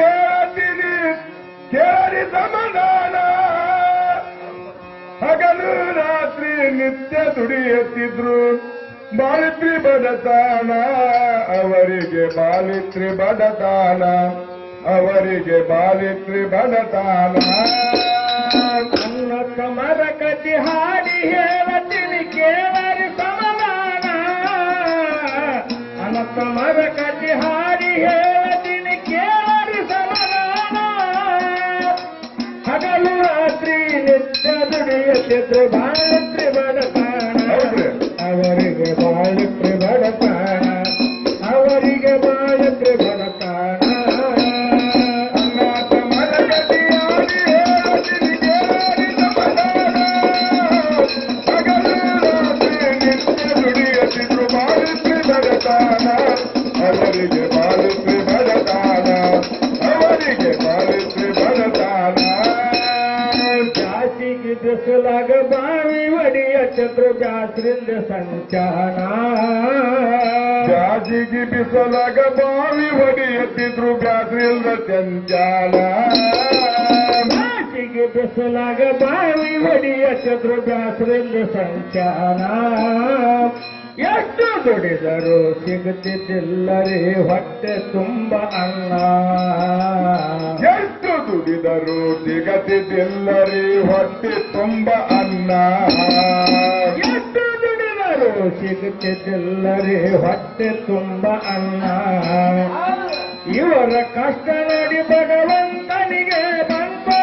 ಹೇಳ್ತೀನಿ ಕೇಳಿ ಸಮಾಧಾನ ಹಗಲು ರಾತ್ರಿ ನಿತ್ಯ ದುಡಿಯುತ್ತಿದ್ರು ಬಾಲಿತ್ರಿ ಬಡತಾನ ಅವರಿಗೆ ಬಾಲಿತ್ರಿ ಬಡತಾನ ಅವರಿಗೆ ಬಾಲಿತ್ರಿ ಬಡತಾನ ಅನ್ನ ಕಮರ ಕಟ್ಟಿ ಹಾಡಿ ಹೇಳತೀನಿ ಕೇಳರಿ ಸಮಾನ ಅನ್ನ ಕಮರ ಕಟ್ಟಿ ಹಾಡಿ ಹೇಳತೀನಿ ದುಡಿಯುತ್ತಿದ್ರು ಬಾಳತ್ರಿ ಬಡತಾಣ ಹೌದ್ರಿ. ಅವರಿಗೆ ಬಾಳತ್ರಿ ಜಾಜಿಗೆ ಬಿಸಲಾಗ ಬಾವಿ ಎತ್ತಿದ್ರು ಬ್ಯಾಸ್ರಿಲ್ದ ಚಂಚಾಲ ಚಾಜಿಗಿ ಬಿಸಲಾಗ ಬಾವಿ ಒಡಿ ಎತ್ತಿದ್ರು ಜಾತ್ರಿಂದ ಸಂಚಾಲ ಎಷ್ಟು ದುಡಿದರು ಸಿಗುತ್ತಿದ್ದಿಲ್ಲರಿ ಹೊಟ್ಟೆ ತುಂಬ ಅನ್ನ ಎಷ್ಟು ದುಡಿದರು ಸಿಗತಿದ್ದಿಲ್ಲರಿ ಹೊಟ್ಟೆ ತುಂಬ ಅನ್ನ ದುಡಿದರು ಸಿಗುತ್ತಿದ್ದಿಲ್ಲರಿ ಹೊಟ್ಟೆ ತುಂಬ ಅನ್ನ. ಇವರ ಕಷ್ಟ ನೋಡಿ ಭಗವಂತನಿಗೆ ಬಂತು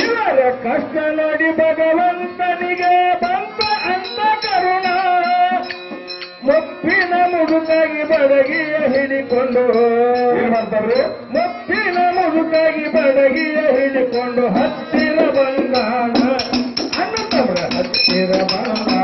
ಇವರ ಕಷ್ಟ ನೋಡಿ ಭಗವಂತನಿಗೆ ಬಂತು ಅಂತ ಕರುಣ. ಮುಪ್ಪಿನ ಬಡಗಿಯ ಹಿಡಿಕೊಂಡು ಏನ್ ಮಾಡ್ತಾರ್ರಿ ಮುಪ್ಪಿನ ಬಡಗಿ ಹಿಡಿಕೊಂಡು ಹತ್ತಿರ ಬಂದಾನ. ತಮ್ಮ ಹತ್ತಿರ ಬಂದಾನ.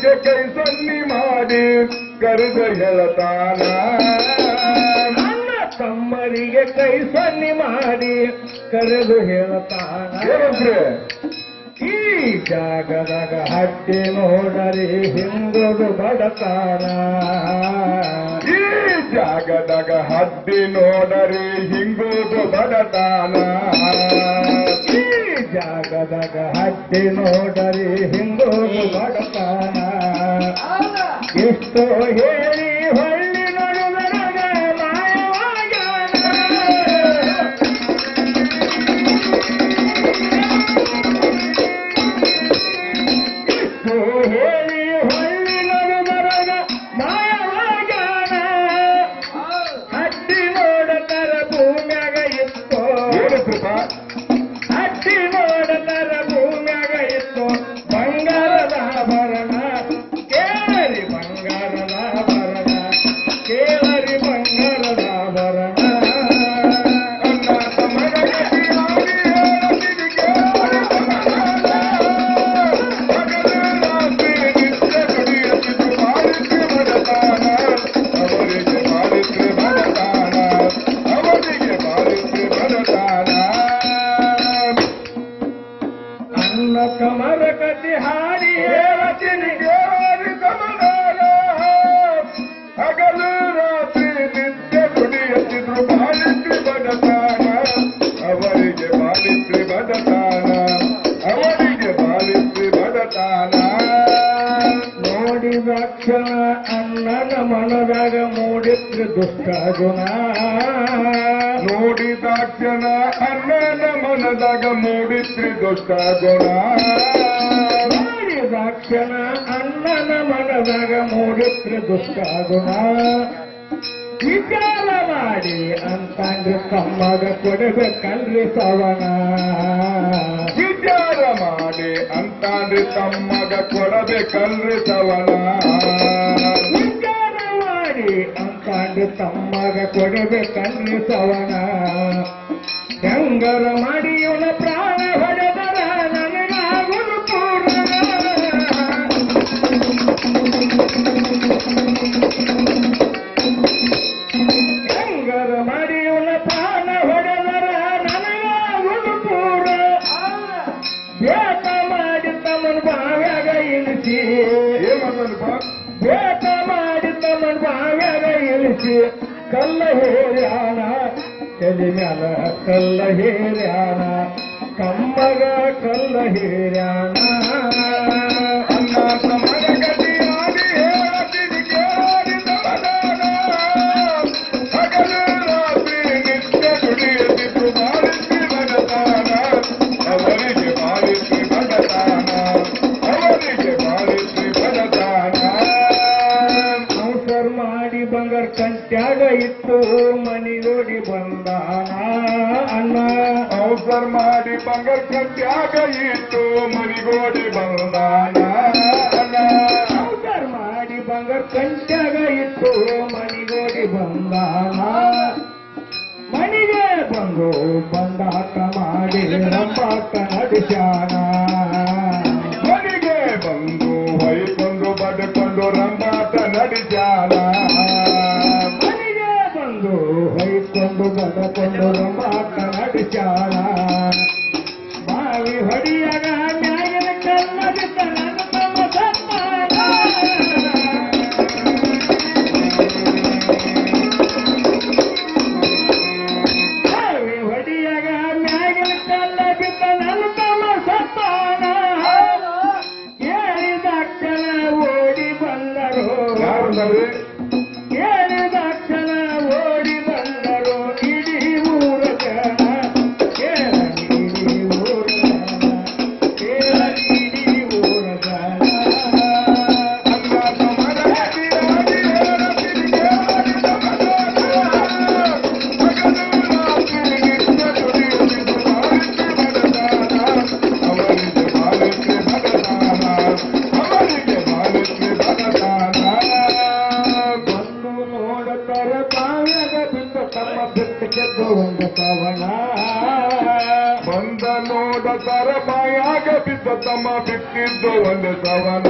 ಕೈ ಸನ್ನಿ ಮಾಡಿ ಕರೆದ ಹೇಳತಾನ ತಮ್ಮರಿಗೆ ಕೈ ಸನ್ನಿ ಮಾಡಿ ಕರೆದು ಹೇಳ್ತಾನ ಈ ಜಾಗದಾಗ ಹಟ್ಟಿ ನೋಡರಿ ಹಿಂದುದು ಬಡತಾನ. ಈ ಜಾಗದಾಗ ಹದ್ದಿ ನೋಡರಿ ಹಿಂಗೋದು ಬಡತಾನ. ಹಟ್ಟಿ ನೋಡರಿ ಹಿಂದೂ? ಬಡತಾನ. ಎಷ್ಟೋ ಹೇಳಿ ದುಷ್ಟ ಗುಣ ನೋಡಿದಾಕ್ಷಣ ಅಣ್ಣನ ಮನದಾಗ ಮೂಡಿತ್ರಿ ದುಷ್ಟ ಗುಣ ನೋಡಿದ ಅಣ್ಣನ ಮನದಾಗ ಮೂಡಿತ್ರಿ ದುಷ್ಟ ಗುಣ ವಿಚಾರ ಮಾಡಿ ಅಂತಂದ್ರೆ ತಮ್ಮಗ ಕೊಡಬೇಕಲ್ರಿ ಸವಣ ವಿಚಾರ ಮಾಡಿ ಅಂತಂದ್ರೆ ತಮ್ಮಗ ಕೊಡಬೇಕಲ್ರಿ ಸವನ. ಅಂತಾಂಡು ತಮ್ಮಗ ಕೊಡಬೇಕನ್ರಿ ಸವನ. ಹೆಂಗರ ಮಾಡಿ ಇವನ ಪ್ರಾಣ ಹೊಡೆದರ ನನಗಾಗಲು ಪೂರ್ಣ. ಹೆಂಗರ ಮಾಡಿ ಇವನ ಪ್ರಾಣ ಹೊಡೆದರ ನನಗಾಗಲು ಪೂರ ಬೇಕ ಮಾಡಿ ತಮ್ಮನ ಬಾವ್ಯಾಗ ಇಳಿಸಿ ಏನ್ ಇಳಿಸಿ ಕಲ್ಲ ಹೇರ್ಯಾನ ತಲೆ ಮ್ಯಾಲ ಕಲ್ಲ ಹೇರ್ಯಾನ ಕಮ್ಮಗ ಕಲ್ಲ ಹೇರ್ಯಾನ ಅನ್ನ ತಮ್ಮಗ ಕಟ್ಟ್ಯಾಗ ಇಟ್ಟು ಮರಿಗೋಡಿ ಬಂದಾನ ಅವಸರ್ ಮಾಡಿ ಬಂಗಾರ ಕಂಟ್ಯಾಗ ಇತ್ತು ಮನಿಗೋಡಿ ಬಂದಾನ ಮನಿಗೆ ಬಂದು ಬಂದಾಟ ಮಾಡಿ ರಂಪಾಟ ನಡೆಸ್ಯಾನ ಕವನ ಬಂದ ನೋಡತರ ಬಾಯಾಗ ಬಿದ್ದ ತಮ್ಮ ಬಿಟ್ಟಿದ್ದು ಒಂದು ಸವನ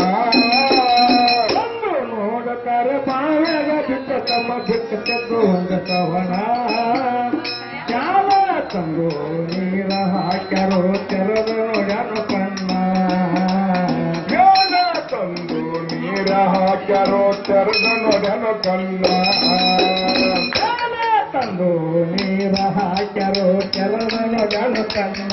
ಬಂದು ನೋಡುತ್ತಾರೆ ಬಾವ್ಯಾಗ ಬಿದ್ದ ತಮ್ಮ ಬಿಟ್ಟಿದ್ದು ಒಂದು ಕವನ ಯಾವ ತಂದು ನೀರ ಹಾಕ್ಯಾರೋ ತೆರೆದು ನೋಡ್ಯಾನು ಕಣ್ಣ. ಯಾವ ತಂದು ನೀರ ಹಾಕ್ಯಾರೋ ತೆರದು ನೋಡ್ಯಾನ ಕಣ್ಣ. ತಂದು ನೀರ ಹಾಕ್ಯಾರೋ ಕೆರದ ನೋಡಲು ಕಣ್ಣ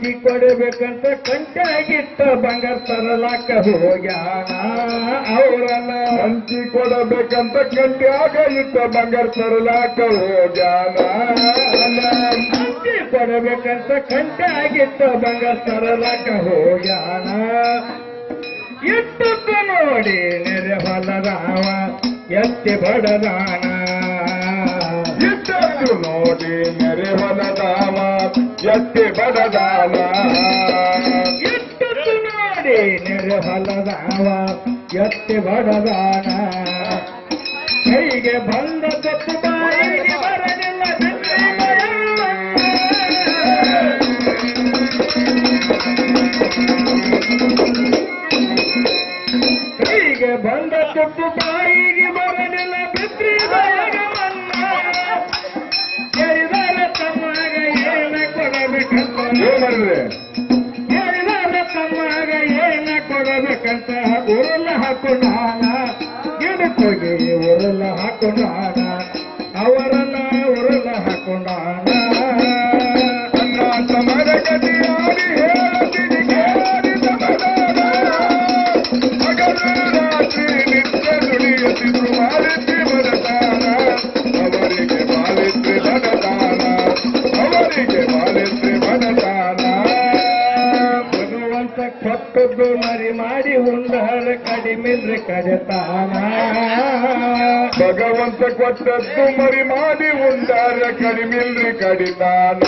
ಹಂಚಿ ಕೊಡಬೇಕಂತ ಕಂಟಾಗಿಟ್ಟ ಬಂಗಾರ ತರಲಾಕ ಹೋಗ್ಯಾನ. ಅವರನ್ನ ಹಂಚಿ ಕೊಡಬೇಕಂತ ಕಂಟ್ಯಾಗ ಇಟ್ಟ ಬಂಗಾರ ತರಲಾಕ ಹೋಗ್ಯಾನ. ಹಂಚಿ ಕೊಡಬೇಕಂತ ಕಂಟಾಗಿಟ್ಟ ಬಂಗಾರ ತರಲಾಕ ಹೋಗ್ಯಾನ. ಇಟ್ಟದ್ದು ನೋಡಿ ನೆರೆ ಹೊಲದಾವ, ಎತ್ತಿ ಬಡದಾನ. ಇದ್ದದ್ದು ನೋಡಿ ನೆರೆ ಹೊಲದಾಮ ಎತ್ತಿ ಬಡದಾಮ ಇಟ್ಟದ್ದು ನೋಡಿ ನೆರೆ ಹೊಲದಾಮ ಎತ್ತಿ ಬಡದಾನ ಕೈಗೆ ಬಂದ ತಪ್ಪು ಬಾಯಿಗೆ ಬರಲಿಲ್ಲ. ಕೈಗೆ ಬಂದ ತಪ್ಪು ಬಾಯಿಗೆ ಉಂಡರ ಕಡಿಮಿಲ್ರಿ ಕಡೆತಾನ ಭಗವಂತ ಕೊಟ್ಟದ್ದು ಮರಿ ಮಾಡಿ ಉಂಡಾರ ಕಡಿಮಿಲ್ರಿ ಕಡಿತಾನ.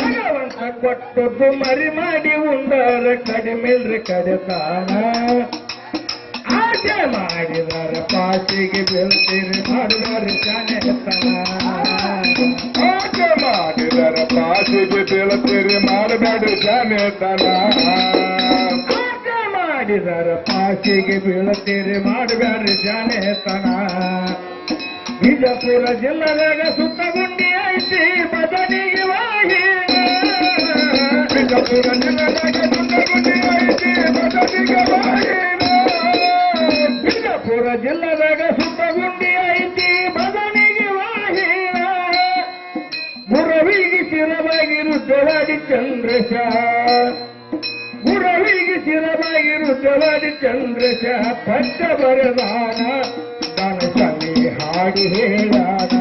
ಭಗವಂತ ಕೊಟ್ಟದ್ದು ಮರಿ ಮಾಡಿ ಉಂಡಾರ ಕಡಿಮಿಲ್ರಿ ಕಡೆತಾನ ಆಚೆ ಮಾಡಿದಾರ ಪಾಸಿಗೆ ಬೀಳ್ತೀರಿ, ಮಾಡಿದರ ಜಾನೆತನ ಆಟ ಮಾಡಿದರ ಪಾಸಿಗೆ ಬೀಳ್ತೀರಿ ಮಾಡಬೇಡ ಜಾನೇತನ ಆಸೆ ಮಾಡಿದರ ಪಾಸಿಗೆ ಬೀಳತೀರಿ ಮಾಡಬೇಡ್ರಿ ಜಾನೆತನ. ಬಿಜಾಪುರ ಜಿಲ್ಲದಾಗ ಸುತ್ತಗುಂಡಿ ಐತಿ ಬದನಿಗೆ ವಾಹಿ. ಬಿಜಾಪುರ ಜಿಲ್ಲದಾಗ ಸುತ್ತ ಗುಂಡಿ ಐತಿ ಬದನಿಗೆ ವಾಹಿ. ಬಿಜಾಪುರ ಜಿಲ್ಲದಾಗ ಸುತ್ತಗುಂಡಿ ಐತಿ ಬದನಿಗೆ ವಾಹಿ. ಮುರವಿಗೆ ಶಿರವಾಗಿ ರುದ್ರವಾಡಿ ಚಂದ್ರಶ. ಗುರವಿಗೆ ಶಿರವಾಗಿ ರುದ್ರವಾಡಿ ಚಂದ್ರಶ ಪಟ್ಟ ಬರದಾನ. ಕನಸಮೇ ಹಾಡಿ ಹೇಳಾನ.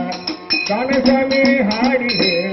ಕನಸಮೇ ಹಾಡಿ ಹೇಳ